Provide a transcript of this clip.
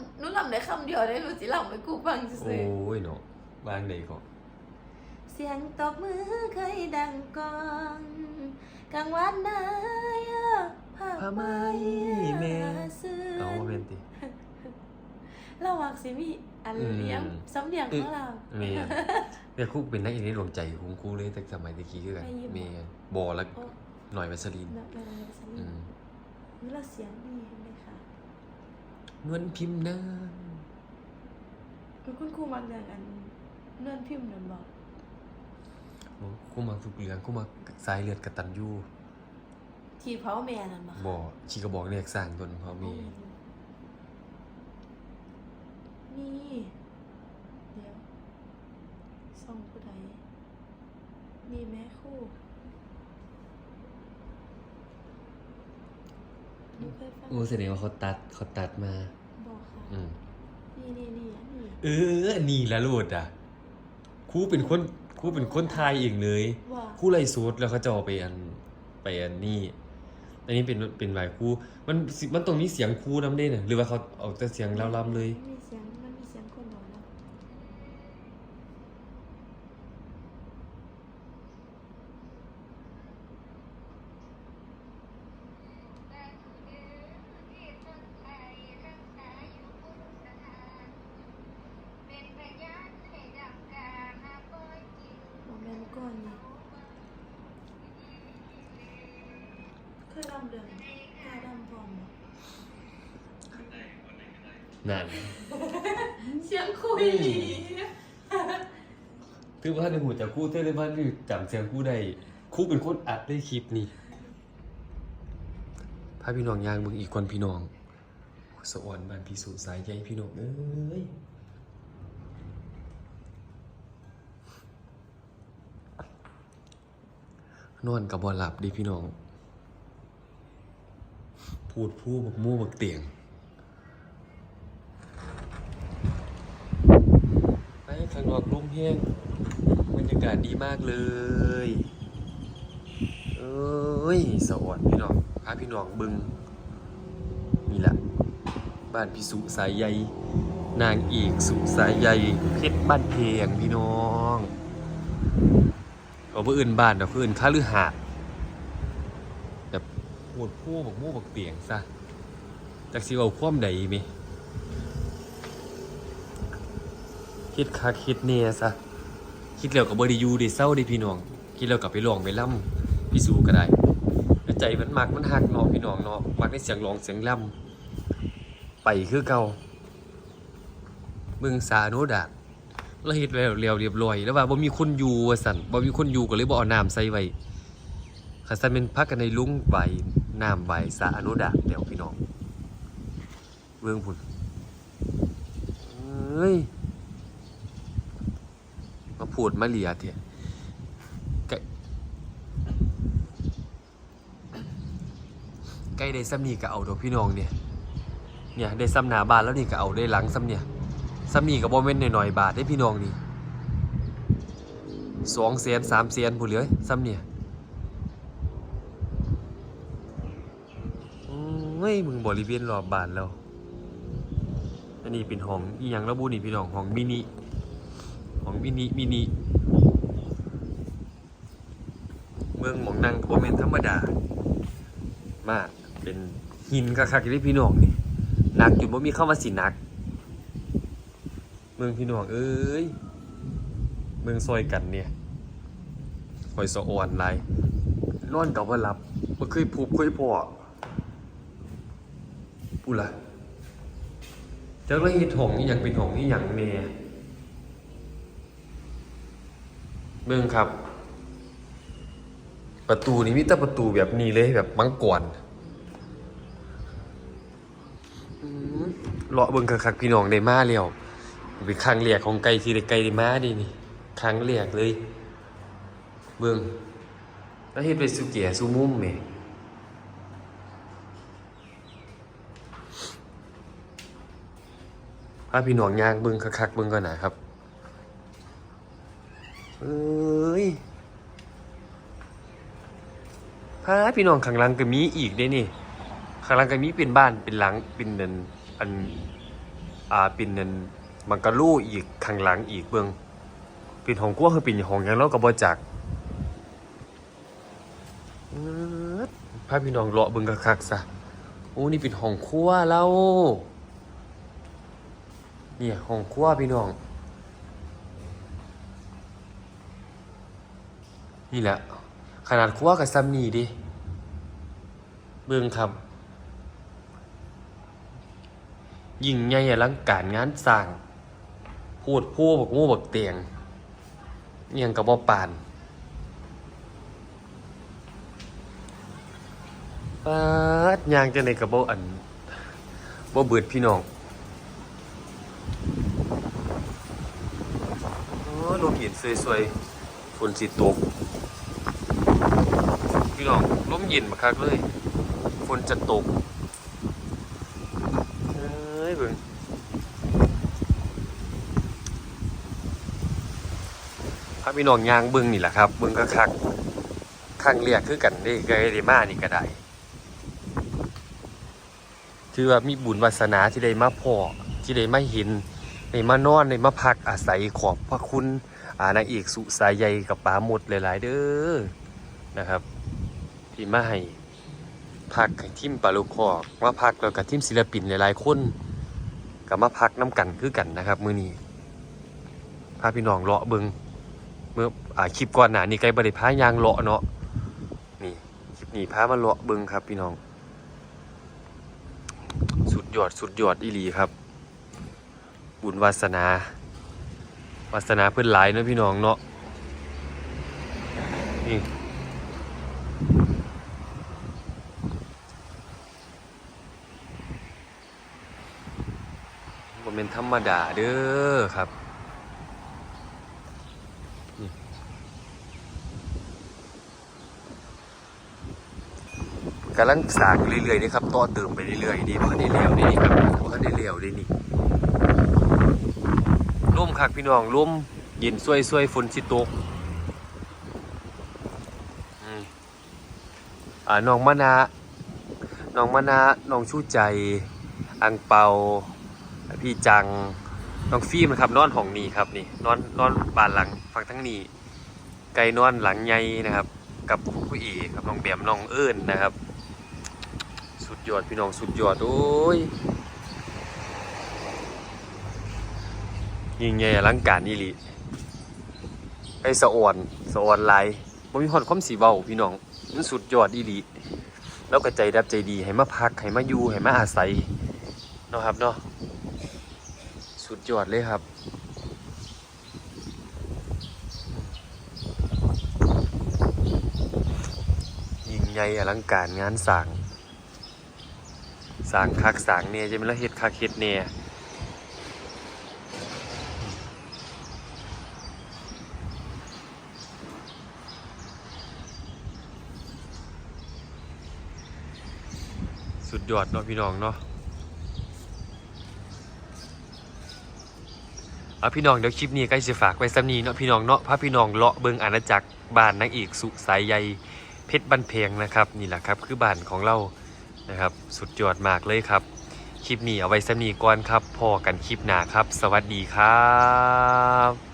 ำหนูลำได้คำเดียวได้รู้สิลำไปกูฟังโอซื่อ้ยเนาะบางใดก็ๆเสียงตบมือเคยดังกองกลางวันได้ผ้าพาไหมไม่แม่ซื้อเอาว่าเป็นติ เราวักสิมีอันเลี้ยงอืม สำเนียงของเรา แม่นแต่ครูเป็นนักเอกในดวงใจของครูเลยแต่สมัยตะกี้คือกันไม่ยิ้ม แม่นบอแล้วโอ้หน่อยวัสลินนักเลยสำอืเนียงมนี่เราเสียงดีเห็นไหมคะ นวลพิมพ์น้คือคุณครูมักอย่างอันเนื่อนพิมพ์นั่นบอกำครูมาทุกเรื่องครูมาสายเลือดกตัญญูที่เผาแม่นั่นบอกบ่ชีกระบอกเรียกสร้างตนเพราะมีนี่เดี๋ยวส่องผู้ใดนี่แม่ครู่หนู เคยฟังโอ้แสดงว่าเขาตัดเขาตัดมาบอกค่ะอืมนี่นี่นี่อันนี้เอออันนี่ละโลดอะครูเป็นคนครูเป็นคนไทยเองเลยว่าครู่ไล่สูตรแล้วเขาจะเอาไปอันไปอันนี้อันนี้เป็นเป็นหลายครู่มันสิมันตรงนี้เสียงครู่น้ำเด้น่ะหรือว่าเขาเอาแต่เสียงเล่าๆเลย มีเสียงมันมีเสียง คยรำเดือนกาดำพร้อมบ่นั่นเสียงคุยถือว่าในหูจากครู่เท่เลยว่านี่จำเสียงครู่ได้ครู่เป็นคนอัดได้คลิปนี่พาพี่น้องยางเบิ่งอีกคนพี่น้องสวรรค์บ้านพี่สุสายใยพี่น้องเอ้ยนอนกับบอหลับดิพี่น้อง พูดพูดบักมู่บักเตียงไปข้างนอกร่มแห้งบรรยากาศดีมากเลยเอ้ยสวัสดีพี่น้องพาพี่น้องบึงนี่แหละบ้านพี่สุสายใยนางเอกสุสายใยเพชรบ้านเพยงพี่น้องเอาเพื่ออื่นบ้านเอาเพื่ออื่นค่าลือหาด ดผู้บักมู่บักเตียงซะจากสิเอาคว่ำใดไหมคิดคักคิดเนี่ยซะคิดแล้วกับบริยูได้เศร้าได้พี่น้อง คิดแล้วกับไปลองไปล่ำพี่สูก็ได้แล้วใจมันมักมันหักเนาะพี่น้องเนาะมักได้เสียงร้องเสียงล่ำไปคือเก่าเมืองสาโนดาเราเฮ็ดแล้วเรียวเรียบร้อย แล้วว่าบ่มีคนอยู่ว่าซั่นบ่มีคนอยู่ก็เลยบ่เอาน้ำใส่ไว้คันซั่นเป็นพักกันในลุงใบ น้ำใบสาโนดาเดี๋ยวพี่น้องเบิ่งพุ่นเอ้ยมาพูดมาเหลียเถอะใกล้ใกล้ได้ซ้ำนี่ก็เอาดอกพี่น้องเนี่ย เนี่ยได้ซ้ำหนาบานแล้วนี่ก็เอาได้หลังซ้ำเนี่ยซ้ำนี่ก็บ่แม่นหน่อยๆบาทได้พี่น้องนี่สองแสนสามแสนผู้เหลือซ้ำเนี่ยโอ้ ยมึงบริเวณรอบบานแล้ว อันนี้เป็นห้องอีหยังระบุนี่พี่น้องห้องมินิของมินิมินิเมืองหมองนังโบเมนธรรมดา มากเป็นหินกระคักที่พี่น้องนี่หนักอยู่บ่มีเข้ามาสินัก เมืองพี่น้องเอ้ยเมืองซอยกันเนี่ยคอยสะอ่อนไรนอนกับว่าหลับบ่เคยพูบเคยพอ ปูล่ะเจ้าเลยเฮ็ดห้องอีหยังเป็นห้องอีหยังแม่เบิ่งครับ ประตูนี้มีแต่ประตูแบบนี้เลยแบบมังกรอืมเลาะเบิ่งคักๆพี่น้องได้มาแล้วเป็นครั้งแรกของไก่ที่ได้ไก่ได้มาดินี่ครั้งแรกเลย เบิ่งแล้วเฮ็ดไปสุเกียสุมุมแหม พาพี่น้องย่างเบิ่งคักๆเบิ่งก่อนนะครับเอ้ยพาพี่น้องข้างหลังก็มีอีกเด้นี่ข้างหลังก็มีเป็นบ้านเป็นหลังเป็นเดินอันอ่าเป็นนั่นมังกะลูอีกข้างหลังอีกเบิ่งเป็นห้องครัวคือเป็นห้องยังเราก็บ่จักพาพี่น้องเลาะเบิ่งคักๆซะโอ้นี่เป็นห้องครัวเราเนี่ยห้องครัวพี่น้อง นี่แหละ ขนาดครัวกับซัมนี่ดิ เบิ่งครับ ยิ่งใหญ่อลังการงานสร้าง พูดพูบักงูบักเตียงเอียงกับบ่ปานปาดยางจังไดกับบ่อันบ่เบิดพี่น้องโอ้ ลมเย็นสวยๆฝนสิตกพี่น้องลมเย็นมาคักเลยฝนจะตกเอ้ยเบิ่งพาพี่น้องยางเบิ่งนี่แหละครับเบิ่งก็คักข้างเรียกคือกันได้ไกได้มานี่ก็ได้คือว่ามีบุญวาสนาที่ได้มาพอที่ได้มาเห็นได้มานอนได้มาพักอาศัยขอบพระคุณ นางเอกสุสายใยกับปาหมดหลาย ๆ เด้อนะครับ ที่มาให้พักทีมปลาลูกคอกมาพักแล้วกับทีมศิลปินหลายๆคนกับมาพักน้ำกันคือกันนะครับ มือนี้พาพี่น้องเลาะเบิงเมื่ออ่าคลิปก่อนหน้านี้ไกลบริพายางเลาะเนาะนี่คลิปนี้พามาเลาะเบิงครับพี่น้อง สุดยอดสุดยอดอีหลีครับ บุญวาสนา วาสนาเพื่อนหลายเนาะพี่น้องเนาะนี่บ่เป็นธรรมดาเด้อครับกำลังสร้างเรื่อยๆนี่ครับต่อเติมไปเรื่อยๆนี่บ่ทันได้แล้วนี่ครับบ่ทันได้แล้วนี่นี่ คักพี่น้องร่มเย็นซวยๆฝนสิตกอ่าน้องมะนาน้องมะนาน้องชูใจ อังเปา พี่จัง น้องฟิล์มนะครับนอนห้องนี้ครับนี่นอนนอนบ้านหลังฝั่งทั้งนี้ ไกลนอนหลังใหญ่นะครับ กับผู้เอกครับน้องแบมน้องเอิญนะครับ สุดยอดพี่น้องสุดยอดโอ้ย ยิ่งใหญ่อลังการนี่ลิไอสะออนสะออนหลายบ่มีฮอดความสีเบาพี่น้องมันสุดยอดอีหลีแล้วก็ใจดับใจดีให้มาพักให้มาอยู่ให้มาอาศัยเนาะครับเนาะสุดยอดเลยครับยิ่งใหญ่อลังการงานสั่งสั่งคักสั่งเนี่ยจะเป็นละเฮ็ดคักเฮ็ดเนี่ย ดยอดเนาะพี่น้องเนาะเอาพี่น้องเดี๋ยวคลิปนี้ใกล้จะฝากไว้ซ้ำนี้เนาะพี่น้องเนาะพาพี่น้องเลาะเบิงอาณาจักรบ้านนางเอกสุสายใยเพชรบันเพงนะครับนี่แหละครับคือบ้านของเรานะครับสุดยอดมากเลยครับ คลิปนี้เอาไว้ซ้ำนี้ก่อนครับพอกันคลิปหน้าครับ สวัสดีครับ